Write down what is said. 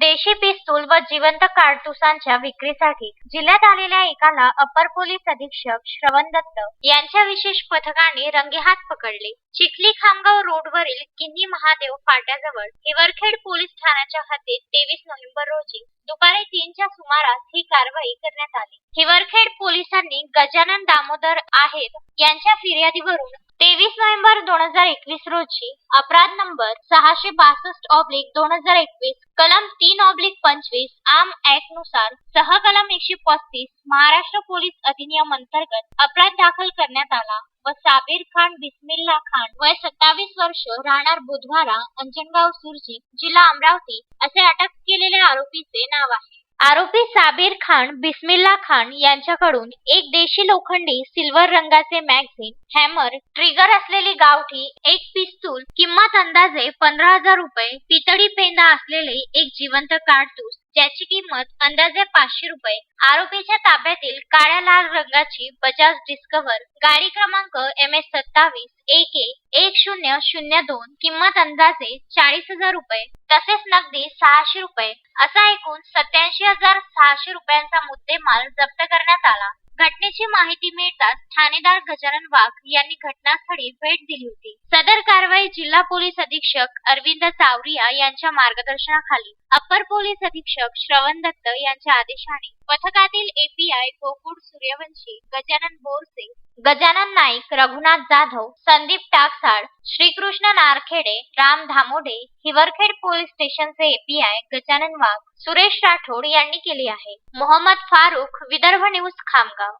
देशी पिस्तूल व जिवंत काडतुसांच्या विक्रीसाठी जिल्ह्यात आलेल्या एकाला अपर पोलीस अधीक्षक श्रवण दत्त यांच्या विशेष पथकाने रंगेहात पकडले. चिखली खामगाव रोडवरील किन्ही महादेव फाट्याजवळ हिवरखेड पोलीस ठाण्याच्या हद्दीत तेवीस नोव्हेंबर रोजी दुपारी तीनच्या सुमारास ही कारवाई करण्यात आली. हिवरखेड पोलिसांनी गजानन दामोदर आहेत यांच्या फिर्यादीवरून तेवीस नोव्हेंबर दोन हजार एकवीस रोजी अपराध नंबर सहाशे बासष्ट ऑब्लिक दोन हजार एकवीस कलम तीन ऑब्लिक पंचवीस आम ऍक्टनुसार सहकलम एकशे पस्तीस महाराष्ट्र पोलीस अधिनियम अंतर्गत अपराध दाखल करण्यात आला व साबीर खान बिस्मिल्ला खान वय सत्तावीस वर्ष राहणार बुधवारा अंजनगाव सुरजी जिल्हा अमरावती असे अटक केलेल्या आरोपीचे नाव आहे. आरोपी साबीर खान बिस्मिल्ला खान यांच्याकडून एक देशी लोखंडी सिल्वर रंगाचे मॅगझिन हॅमर ट्रिगर असलेली गावठी एक पिस्तूल किंमत अंदाजे पंधरा हजार रुपये पितळी पेंदा असलेले एक जिवंत काढतूस ज्याची किंमत अंदाजे पाचशे रुपये. आरोपीच्या ताब्यातील काळ्या लाल रंगाची बजाज डिस्कव्हर गाडी क्रमांक एम एस सत्तावीस एक एक शून्य शून्य दोन किंमत अंदाजे चाळीस हजार रुपये. तसेच नगदी सहाशे रुपये. असा एकूण सत्याऐंशी हजार सहाशे रुपयांचा मुद्देमाल जप्त करण्यात आला. घटनेची माहिती मिळताच ठाणेदार गजानन वाघ यांनी घटनास्थळी भेट दिली होती. सदर कारवाई जिल्हा पोलीस अधीक्षक अरविंद चावरिया यांच्या मार्गदर्शनाखाली अप्पर पोलीस अधीक्षक श्रवण दत्त यांच्या आदेशाने पथकातील एपीआय गोकुळ सूर्यवंशी गजानन बोरसे गजानन नाईक रघुनाथ जाधव संदीप टाकसाळ श्रीकृष्ण नारखेडे राम धामोडे हिवरखेड पोलीस स्टेशनचे एपीआय गजानन वाघ सुरेश राठोड यांनी केली आहे. मोहम्मद फारुख विदर्भ न्यूज खामगाव.